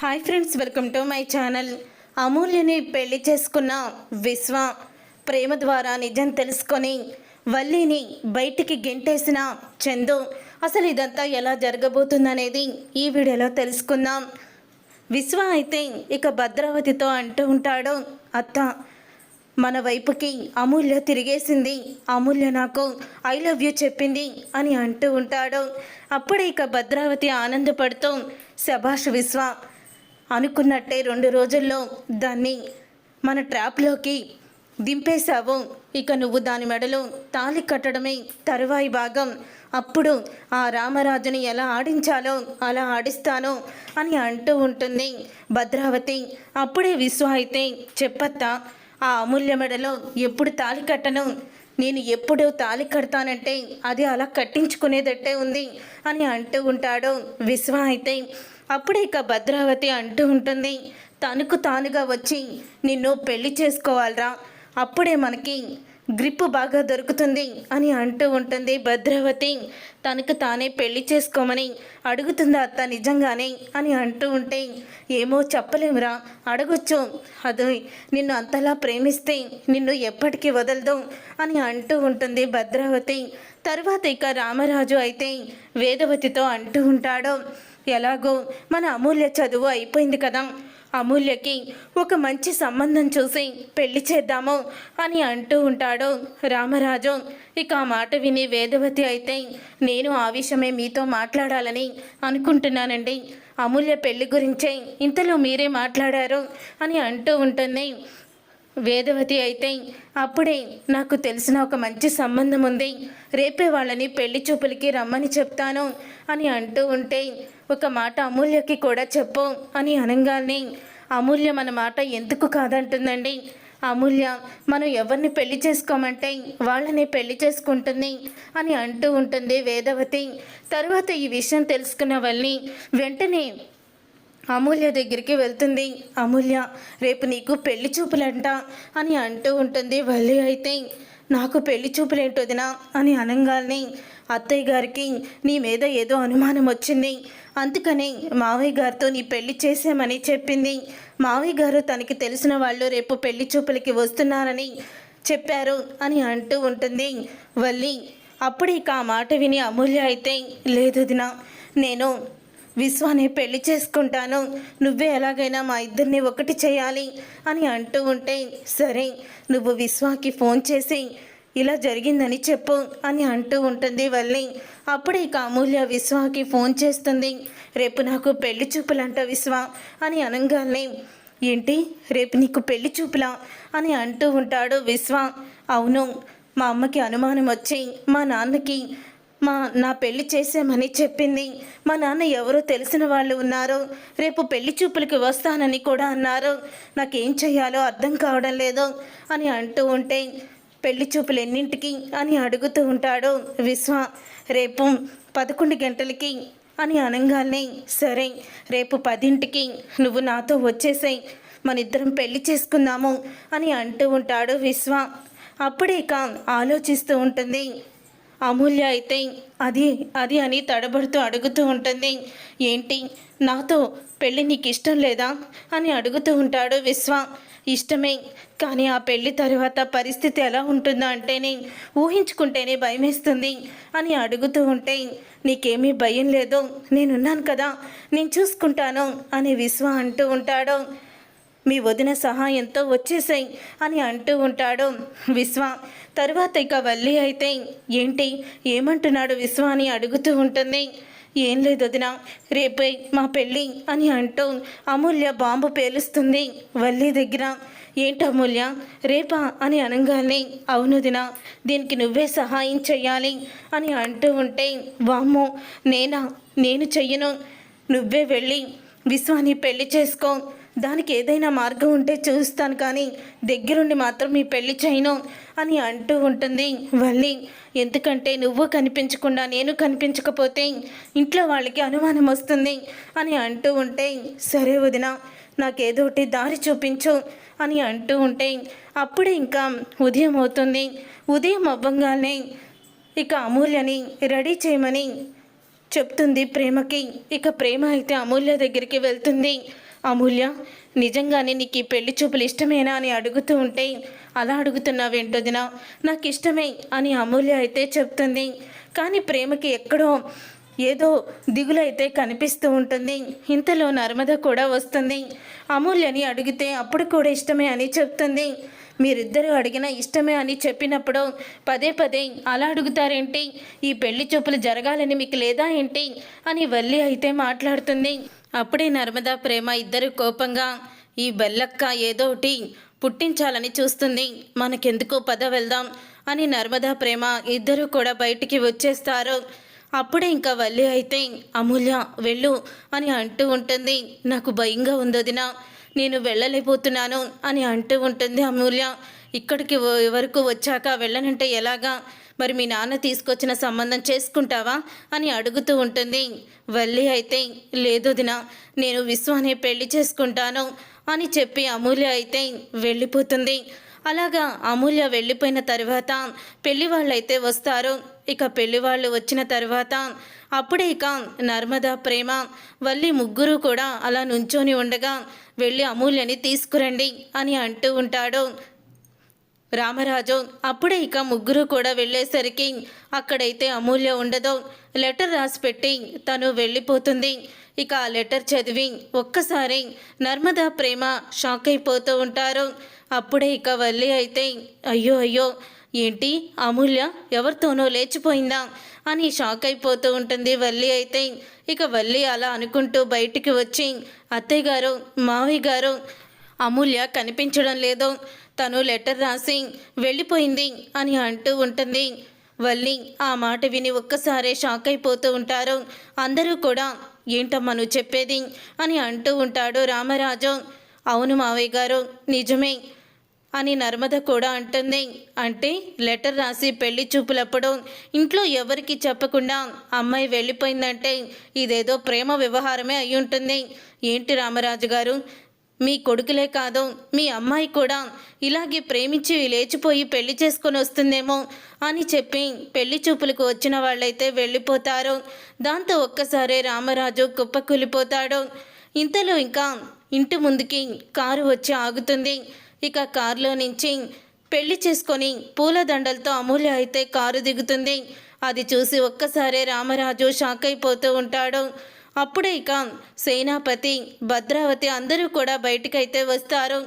Hi friends welcome to my channel అమూల్యని పెళ్ళి చేసుకున్న విశ్వ ప్రేమ ద్వారా నిజం తెలుసుకొని వల్లిని బయటికి గెంటేసిన చందు అసలు ఇదంతా ఎలా జరగబోతుందనేది ఈ వీడియోలో తెలుసుకుందాం. విశ్వ అయితే ఇక భద్రావతితో అంటూ ఉంటాడు అత్త మన వైపుకి అమూల్య తిరిగేసింది. అమూల్య నాకు ఐ లవ్ యూ చెప్పింది అని అంటూ ఉంటాడు. అప్పుడే ఇక భద్రావతి ఆనందపడుతూ శభాష్ విశ్వ అనుకున్నట్టే రెండు రోజుల్లో దాన్ని మన ట్రాప్లోకి దింపేశావు. ఇక నువ్వు దాని మెడలో తాళి కట్టడమే తరువాయి భాగం. అప్పుడు ఆ రామరాజుని ఎలా ఆడించాలో అలా ఆడిస్తాను అని అంటూ ఉంటుంది భద్రావతి. అప్పుడే విశ్వ అయితే చెప్పత్తా ఆ అమూల్య మెడలో ఎప్పుడు తాళి కట్టను? నేను ఎప్పుడు తాళి కడతానంటే అది అలా కట్టించుకునేదట్టే ఉంది అని అంటూ ఉంటాడు విశ్వ అయితే. అప్పుడే ఇక భద్రావతి అంటూ ఉంటుంది తనకు తానుగా వచ్చి నిన్ను పెళ్ళి చేసుకోవాలరా. అప్పుడే మనకి గ్రిప్ బాగా దొరుకుతుంది అని అంటూ ఉంటుంది భద్రావతి. తనకు తానే పెళ్ళి చేసుకోమని అడుగుతుందా అత్త నిజంగానే అని అంటూ ఉంటే ఏమో చెప్పలేమురా అడగొచ్చు. అది నిన్ను అంతలా ప్రేమిస్తే నిన్ను ఎప్పటికీ వదలదు అని అంటూ ఉంటుంది భద్రావతి. తర్వాత ఇక రామరాజు అయితే వేదవతితో అంటూ ఉంటాడు. ఎలాగో మన అమూల్య చదువు అయిపోయింది కదా. అమూల్యకి ఒక మంచి సంబంధం చూసి పెళ్ళి చేద్దాము అని అంటూ ఉంటాడు రామరాజు. ఇక ఆ మాట విని వేదవతి అయితే నేను ఆ విషయమే మీతో మాట్లాడాలని అనుకుంటున్నానండి. అమూల్య పెళ్ళి గురించే ఇంతలో మీరే మాట్లాడారు అని అంటూ ఉంటుంది. వేదవతి అయితే అప్పుడే నాకు తెలిసిన ఒక మంచి సంబంధం ఉంది. రేపే వాళ్ళని పెళ్ళి చూపులకి రమ్మని చెప్తాను అని అంటూ ఉంటే ఒక మాట అమూల్యకి కూడా చెప్పు అని అనగానే అమూల్య మన మాట ఎందుకు కాదంటుందండి? అమూల్య మనం ఎవరిని పెళ్ళి చేసుకోమంటే వాళ్ళని పెళ్ళి చేసుకుంటుంది అని అంటూ ఉంటుంది వేదవతి. తర్వాత ఈ విషయం తెలుసుకున్న వాళ్ళని వెంటనే అమూల్య దగ్గరికి వెళ్తుంది. అమూల్య రేపు నీకు పెళ్ళి చూపులంట అని అంటూ ఉంటుంది వల్లి అయితే. నాకు పెళ్ళి చూపులేంటోదినా అని అనగానే. అత్తయ్య గారికి నీ మీద ఏదో అనుమానం వచ్చింది. అందుకని మావయ్య గారితో నీ పెళ్ళి చేసామని చెప్పింది. మావయ్య గారు తనకి తెలిసిన వాళ్ళు రేపు పెళ్ళి చూపులకి వస్తున్నారని చెప్పారు అని అంటూ ఉంటుంది వల్లి. అప్పుడు ఇక ఆ మాట విని అమూల్య అయితే లేదు దినా నేను విశ్వాని పెళ్ళి చేసుకుంటాను. నువ్వే ఎలాగైనా మా ఇద్దరిని ఒకటి చేయాలి అని అంటూ ఉంటే సరే నువ్వు విశ్వాకి ఫోన్ చేసి ఇలా జరిగిందని చెప్పు అని అంటూ ఉంటుంది వల్లి. అప్పుడే ఇక అమూల్య విశ్వాకి ఫోన్ చేస్తుంది. రేపు నాకు పెళ్ళి చూపులంట విశ్వ అని అనగానే ఏంటి? రేపు నీకు పెళ్ళి చూపులా అని అంటూ ఉంటాడు విశ్వ. అవును మా అమ్మకి అనుమానం వచ్చి మా నాన్నకి మా నా పెళ్ళి చేసామని చెప్పింది. మా నాన్న ఎవరో తెలిసిన వాళ్ళు ఉన్నారు. రేపు పెళ్ళి చూపులకి వస్తానని కూడా అన్నారు. నాకేం చేయాలో అర్థం కావడం లేదు అని అంటూ ఉంటే పెళ్ళి చూపులు ఎన్నింటికి అని అడుగుతూ ఉంటాడు విశ్వ. రేపు పదకొండు గంటలకి అని అనగానే సరే రేపు పదింటికి నువ్వు నాతో వచ్చేసాయి. మన ఇద్దరం పెళ్ళి చేసుకుందాము అని అంటూ ఉంటాడు విశ్వ. అప్పుడే ఇక ఆలోచిస్తూ ఉంటుంది. అమూల్య అయితే అది అది అని తడబడుతూ అడుగుతూ ఉంటుంది. ఏంటి? నాతో పెళ్ళి నీకు ఇష్టం లేదా? అని అడుగుతూ ఉంటాడు విశ్వ. ఇష్టమే కానీ ఆ పెళ్ళి తరువాత పరిస్థితి ఎలా ఉంటుందో అంటేనే ఊహించుకుంటేనే భయమేస్తుంది అని అడుగుతూ ఉంటే నీకేమీ భయం లేదు నేనున్నాను కదా నేను చూసుకుంటాను అని విశ్వ అంటూ ఉంటాడు. మీ వదిన సహాయంతో వచ్చేసాయి అని అంటూ ఉంటాడు విశ్వ. తరువాత ఇక వల్లి అయితే ఏంటి? ఏమంటున్నాడు విశ్వ? అని అడుగుతూ ఉంటుంది. ఏం లేదు వదిన రేపే మా పెళ్ళి అని అంటూ అమూల్య బాంబు పేలుస్తుంది వల్లి దగ్గర. ఏంటి అమూల్య? రేపా? అని అనగానే అవును దిన దీనికి నువ్వే సహాయం చెయ్యాలి అని అంటూ ఉంటే వామ్మో నేనా? నేను చెయ్యను. నువ్వే వెళ్ళి విశ్వాన్ని పెళ్ళి చేసుకో. దానికి ఏదైనా మార్గం ఉంటే చూస్తాను కానీ దగ్గరుండి మాత్రం మీ పెళ్ళి చేయను అని అంటూ ఉంటుంది. వల్లి ఎందుకంటే నువ్వు కనిపించకుండా నేను కనిపించకపోతే ఇంట్లో వాళ్ళకి అనుమానం వస్తుంది అని అంటూ ఉంటే సరే వదిన నాకేదోటి దారి చూపించు అని అంటూ ఉంటే అప్పుడే ఇంకా ఉదయం అవుతుంది. ఉదయం అవ్వంగానే ఇక అమూల్యని రెడీ చేయమని చెప్తుంది ప్రేమకి. ఇక ప్రేమ అయితే అమూల్య దగ్గరికి వెళ్తుంది. అమూల్య నిజంగానే నీకు ఈ పెళ్ళి చూపులు ఇష్టమేనా అని అడుగుతూ ఉంటే అలా అడుగుతున్నావేంటొదినా నాకు ఇష్టమే అని అమూల్య అయితే చెప్తుంది. కానీ ప్రేమకి ఎక్కడో ఏదో దిగులైతే కనిపిస్తూ ఉంటుంది. ఇంతలో నర్మద కూడా వస్తుంది. అమూల్యని అడిగితే అప్పుడు కూడా ఇష్టమే అని చెప్తుంది. మీరిద్దరూ అడిగిన ఇష్టమే అని చెప్పినప్పుడు పదే పదే అలా అడుగుతారేంటి? ఈ పెళ్ళి చూపులు జరగాలని మీకు లేదా ఏంటి? అని వల్లి అయితే మాట్లాడుతుంది. అప్పుడే నర్మదా ప్రేమ ఇద్దరు కోపంగా ఈ బెల్లక్క ఏదో ఒకటి పుట్టించాలని చూస్తుంది. మనకెందుకో పద వెళ్దాం అని నర్మదా ప్రేమ ఇద్దరు కూడా బయటికి వచ్చేస్తారు. అప్పుడే ఇంకా వల్లి అయితే అమూల్య వెళ్ళు అని అంటూ ఉంటుంది. నాకు భయంగా ఉందొదినా నేను వెళ్ళలేకపోతున్నాను అని అంటూ ఉంటుంది అమూల్య. ఇక్కడికి వరకు వచ్చాక వెళ్ళనంటే ఎలాగా? మరి మీ నాన్న తీసుకొచ్చిన సంబంధం చేసుకుంటావా? అని అడుగుతూ ఉంటుంది. వల్లి అయితే లేదు దిన నేను విశ్వాన్ని పెళ్ళి చేసుకుంటాను అని చెప్పి అమూల్య అయితే వెళ్ళిపోతుంది. అలాగా అమూల్య వెళ్ళిపోయిన తర్వాత పెళ్ళి వాళ్ళైతే వస్తారు. ఇక పెళ్ళి వాళ్ళు వచ్చిన తర్వాత అప్పుడే ఇక నర్మదా ప్రేమ వల్లి ముగ్గురు కూడా అలా నుంచొని ఉండగా వెళ్ళి అమూల్యని తీసుకురండి అని అంటూ ఉంటాడు. రామరాజు అప్పుడే ఇక ముగ్గురు కూడా వెళ్ళేసరికి అక్కడైతే అమూల్య ఉండదు. లెటర్ రాసి పెట్టి తను వెళ్ళిపోతుంది. ఇక ఆ లెటర్ చదివి ఒక్కసారి నర్మదా ప్రేమ షాక్ అయిపోతూ ఉంటారు. అప్పుడే ఇక వల్లి అయితే అయ్యో అయ్యో ఏంటి? అమూల్య ఎవరితోనో లేచిపోయిందా? అని షాక్ అయిపోతూ ఉంటుంది వల్లి అయితే. ఇక వల్లి అలా అనుకుంటూ బయటికి వచ్చి అత్తయ్య గారు మావయ్య గారు అమూల్య కనిపించడం లేదు. తను లెటర్ రాసి వెళ్ళిపోయింది అని అంటూ ఉంటుంది. వల్లి ఆ మాట విని ఒక్కసారే షాక్ అయిపోతూ ఉంటారు. అందరూ కూడా ఏంటమ్మా నువ్వు చెప్పేది? అని అంటూ ఉంటాడు రామరాజు. అవును మావయ్య గారు నిజమే అని నర్మద కూడా అంటుంది. అంటే లెటర్ రాసి పెళ్ళి చూపులప్పుడు ఇంట్లో ఎవరికి చెప్పకుండా అమ్మాయి వెళ్ళిపోయిందంటే ఇదేదో ప్రేమ వ్యవహారమే అయి ఉంటుంది. ఏంటి రామరాజు గారు మీ కొడుకులే కాదు మీ అమ్మాయి కూడా ఇలాగే ప్రేమించి లేచిపోయి పెళ్ళి చేసుకొని వస్తుందేమో అని చెప్పి పెళ్ళి చూపులకు వచ్చిన వాళ్ళైతే వెళ్ళిపోతారు. దాంతో ఒక్కసారే రామరాజు కుప్పకూలిపోతాడు. ఇంతలో ఇంకా ఇంటి ముందుకి కారు వచ్చి ఆగుతుంది. ఇక కారులో నుంచి పెళ్ళి చేసుకొని పూలదండలతో అమూల్య అయితే కారు దిగుతుంది. అది చూసి ఒక్కసారే రామరాజు షాక్ అయిపోతూ ఉంటాడు. అప్పుడే ఇక సేనాపతి భద్రావతి అందరూ కూడా బయటికైతే వస్తారు.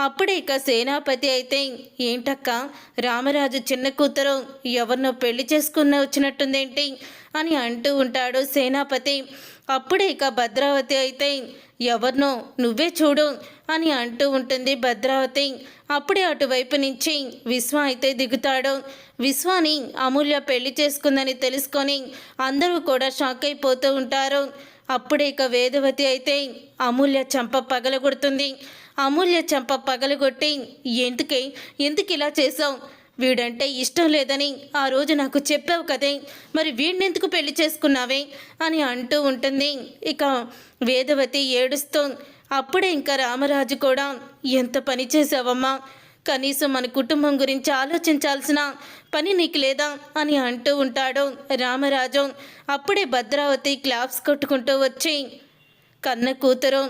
అప్పుడే ఇక సేనాపతి అయితే ఏంటక్క రామరాజు చిన్న కూతురు ఎవరినో పెళ్ళి చేసుకున్న వచ్చినట్టుందేంటి? అని అంటూ ఉంటాడు సేనాపతి. అప్పుడే ఇక భద్రావతి అయితే ఎవరినో నువ్వే చూడు అని అంటూ ఉంటుంది భద్రావతి. అప్పుడే అటువైపు నుంచి విశ్వ అయితే దిగుతాడు. విశ్వాని అమూల్య పెళ్ళి చేసుకుందని తెలుసుకొని అందరూ కూడా షాక్ అయిపోతూ ఉంటారు. అప్పుడే ఇక వేదవతి అయితే అమూల్య చంప పగలగొడుతుంది. అమూల్య చంప పగలగొట్టి ఎందుకే? ఎందుకు ఇలా చేసావు వీడంటే ఇష్టం లేదని ఆ రోజు నాకు చెప్పావు కదే. మరి వీడినెందుకు పెళ్ళి చేసుకున్నావే? అని అంటూ ఉంటుంది. ఇక వేదవతి ఏడుస్తూ అప్పుడే ఇంకా రామరాజు కూడా ఎంత పని చేసావమ్మా కనీసం మన కుటుంబం గురించి ఆలోచించాల్సిన పని నీకు లేదా అని అంటూ ఉంటాడు రామరాజు. అప్పుడే భద్రావతి క్లాప్స్ కొట్టుకుంటూ వచ్చి కన్న కూతురు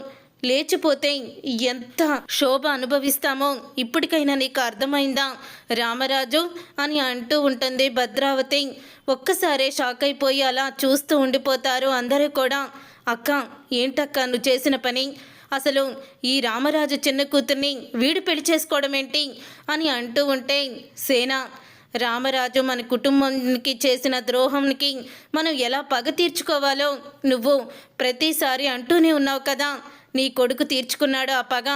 లేచిపోతే ఎంత శోభ అనుభవిస్తామో ఇప్పటికైనా నీకు అర్థమైందా రామరాజు? అని అంటూ ఉంటుంది భద్రావతి. ఒక్కసారే షాక్ అయిపోయి అలా చూస్తూ ఉండిపోతారు అందరూ కూడా. అక్క ఏంటక్క నువ్వు చేసిన పని? అసలు ఈ రామరాజు చిన్న కూతుర్ని వీడు పెళ్ళి చేసుకోవడం ఏంటి అని అంటూ ఉంటే సేన రామరాజు మన కుటుంబానికి చేసిన ద్రోహంకి మనం ఎలా పగ తీర్చుకోవాలో నువ్వు ప్రతిసారి అంటూనే ఉన్నావు కదా. నీ కొడుకు తీర్చుకున్నాడు ఆ పగ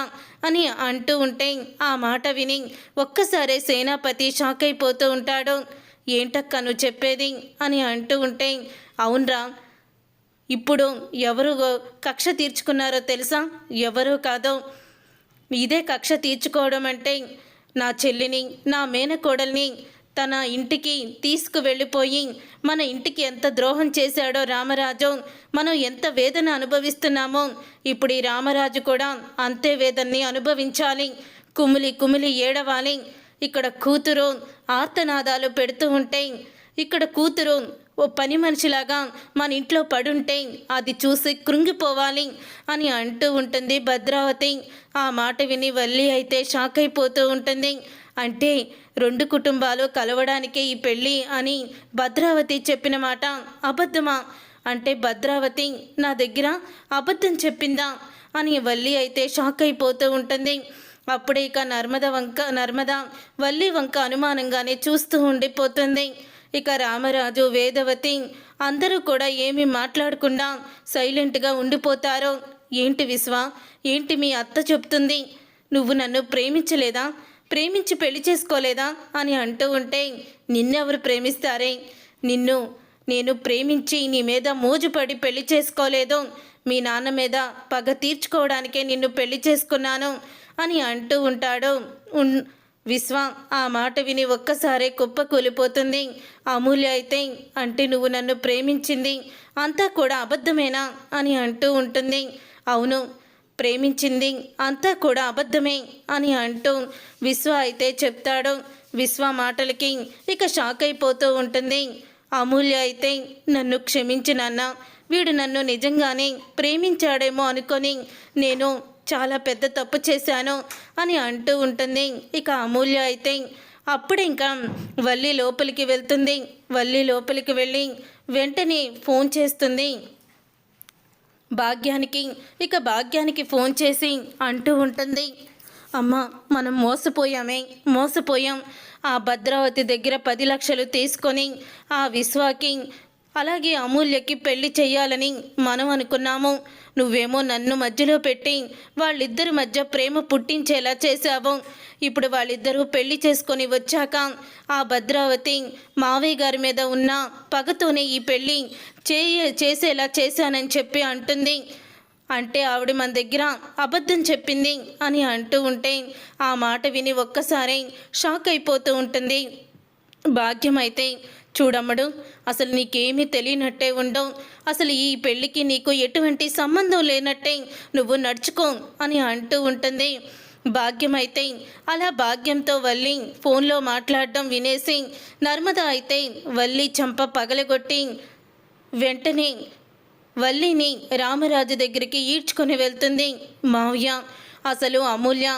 అని అంటూ ఉంటే ఆ మాట విని ఒక్కసారే సేనాపతి షాక్ అయిపోతూ ఉంటాడు. ఏంటక్క నువ్వు చెప్పేది? అని అంటూ ఉంటే అవునరా ఇప్పుడు ఎవరు కక్ష తీర్చుకున్నారో తెలుసా? ఎవరు కాదో? ఇదే కక్ష తీర్చుకోవడం అంటే నా చెల్లిని నా మేనకోడల్ని తన ఇంటికి తీసుకువెళ్ళిపోయి మన ఇంటికి ఎంత ద్రోహం చేశాడో రామరాజు మనం ఎంత వేదన అనుభవిస్తున్నామో ఇప్పుడు ఈ రామరాజు కూడా అంతే వేదన్ని అనుభవించాలి. కుమిలి కుమిలి ఏడవాలి. ఇక్కడ కూతురు ఆర్తనాదాలు పెడుతూ ఉంటే ఇక్కడ కూతురు ఓ పని మనిషిలాగా మన ఇంట్లో పడుంటే అది చూసి కృంగిపోవాలి అని అంటూ ఉంటుంది భద్రావతి. ఆ మాట విని వల్లి అయితే షాక్ అయిపోతూ ఉంటుంది. అంటే రెండు కుటుంబాలు కలవడానికే ఈ పెళ్ళి అని భద్రావతి చెప్పిన మాట అబద్ధమా? అంటే భద్రావతి నా దగ్గర అబద్ధం చెప్పిందా? అని వల్లి అయితే షాక్ అయిపోతూ ఉంటుంది. అప్పుడే ఇక నర్మద వంక నర్మద వల్లి వంక అనుమానంగానే చూస్తూ ఉండిపోతుంది. ఇక రామరాజు వేదవతి అందరూ కూడా ఏమీ మాట్లాడకుండా సైలెంట్గా ఉండిపోతారో. ఏంటి విశ్వ? ఏంటి మీ అత్త చెప్తుంది? నువ్వు నన్ను ప్రేమించలేదా? ప్రేమించి పెళ్ళి చేసుకోలేదా? అని అంటూ ఉంటే నిన్నెవరు ప్రేమిస్తారే? నిన్ను నేను ప్రేమించి నీ మీద మోజుపడి పెళ్ళి చేసుకోలేదు. మీ నాన్న మీద పగ తీర్చుకోవడానికే నిన్ను పెళ్ళి చేసుకున్నాను అని అంటూ ఉంటాడు. ఉన్ విశ్వ ఆ మాట విని ఒక్కసారే కుప్ప కూలిపోతుంది. అమూల్య అయితే అంటే నువ్వు నన్ను ప్రేమించింది అంతా కూడా అబద్ధమేనా అని అంటూ ఉంటుంది. అవును ప్రేమించింది అంతా కూడా అబద్ధమే అని అంటూ విశ్వ అయితే చెప్తాడు. విశ్వ మాటలకి ఇక షాక్ అయిపోతూ ఉంటుంది. అమూల్య అయితే నన్ను క్షమించినన్న వీడు నన్ను నిజంగానే ప్రేమించాడేమో అనుకొని నేను చాలా పెద్ద తప్పు చేశాను అని అంటూ ఉంటుంది. ఇక అమూల్య అయితే అప్పుడు ఇంకా వల్లి లోపలికి వెళ్తుంది. వల్లి లోపలికి వెళ్ళి వెంటనే ఫోన్ చేస్తుంది. భాగ్యానికి ఇక భాగ్యానికి ఫోన్ చేసి అంటూ ఉంటుంది. అమ్మ మనం మోసపోయామే మోసపోయాం. ఆ భద్రావతి దగ్గర పది లక్షలు తీసుకొని ఆ విశ్వాకి అలాగే అమూల్యకి పెళ్ళి చేయాలని మనం అనుకున్నాము. నువ్వేమో నన్ను మధ్యలో పెట్టి వాళ్ళిద్దరి మధ్య ప్రేమ పుట్టించేలా చేశావు. ఇప్పుడు వాళ్ళిద్దరూ పెళ్ళి చేసుకొని వచ్చాక ఆ భద్రావతి మావయ్య గారి మీద ఉన్న పగతోనే ఈ పెళ్ళి చే చేసేలా చేశానని చెప్పి అంటుంది. అంటే ఆవిడ మన దగ్గర అబద్ధం చెప్పింది అని అంటూ ఉంటే ఆ మాట విని ఒక్కసారి షాక్ అయిపోతూ ఉంటుంది. భాగ్యం అయితే చూడమ్మడు అసలు నీకేమీ తెలియనట్టే ఉండవు అసలు ఈ పెళ్ళికి నీకు ఎటువంటి సంబంధం లేనట్టే నువ్వు నడుచుకో అని అంటూ ఉంటుంది. భాగ్యం అయితే అలా భాగ్యంతో వల్లి ఫోన్లో మాట్లాడడం వినేసి నర్మద అయితే వల్లి చంప పగలగొట్టి వెంటనే వల్లిని రామరాజు దగ్గరికి ఈడ్చుకొని వెళ్తుంది. మావయ్య అసలు అమూల్య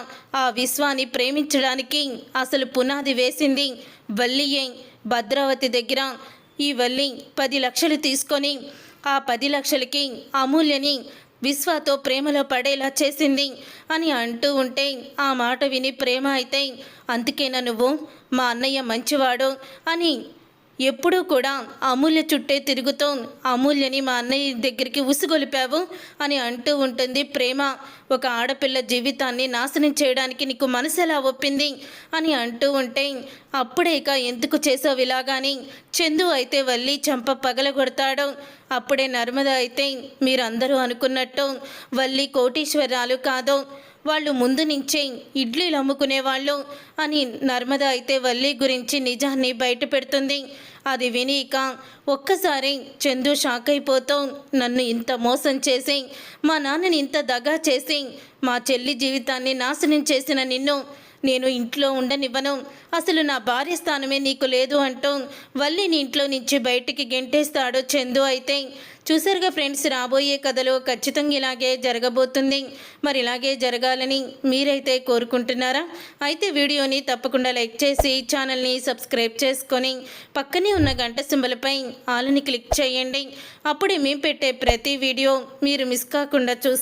ఆ విశ్వాన్ని ప్రేమించడానికి అసలు పునాది వేసింది. వల్లియే భద్రావతి దగ్గర ఈ వల్లి పది లక్షలు తీసుకొని ఆ పది లక్షలకి అమూల్యని విశ్వాతో ప్రేమలో పడేలా చేసింది అని అంటూ ఉంటే ఆ మాట విని ప్రేమ అయితే అందుకేనా నువ్వు? మా అన్నయ్య మంచివాడు అని ఎప్పుడూ కూడా అమూల్య చుట్టే తిరుగుతూ అమూల్యని మా అన్నయ్య దగ్గరికి ఉసుగొలిపావు అని అంటూ ఉంటుంది ప్రేమ. ఒక ఆడపిల్ల జీవితాన్ని నాశనం చేయడానికి నీకు మనసు ఎలా ఒప్పింది? అని అంటూ ఉంటే అప్పుడే ఇక ఎందుకు చేసావు ఇలాగాని? చందు అయితే వల్లి చంప పగలగొడతాడు. అప్పుడే నర్మద అయితే మీరందరూ అనుకున్నట్టు వల్లి కోటీశ్వరాలు కాదు. వాళ్ళు ముందు నుంచే ఇడ్లీలు అమ్ముకునేవాళ్ళు అని నర్మద అయితే వల్లి గురించి నిజాన్ని బయట పెడుతుంది. అది విని ఇక ఒక్కసారి చందు షాక్ అయిపోతూ నన్ను ఇంత మోసం చేసి మా నాన్నని ఇంత దగా చేసి మా చెల్లి జీవితాన్ని నాశనం చేసిన నిన్ను నేను ఇంట్లో ఉండనివ్వను. అసలు నా భార్య స్థానమే నీకు లేదు అంటూ వల్లిని ఇంట్లో నుంచి బయటికి గెంటేస్తాడు చందు అయితే. చూసారుగా ఫ్రెండ్స్ రాబోయే కథలో ఖచ్చితంగా ఇలాగే జరగబోతుంది. మరి ఇలాగే జరగాలని మీరైతే కోరుకుంటున్నారా? అయితే వీడియోని తప్పకుండా లైక్ చేసి ఛానల్ని సబ్స్క్రైబ్ చేసుకొని పక్కనే ఉన్న గంట సింబలపై ఆలని క్లిక్ చేయండి. అప్పుడే మేము పెట్టే ప్రతి వీడియో మీరు మిస్ కాకుండా చూసి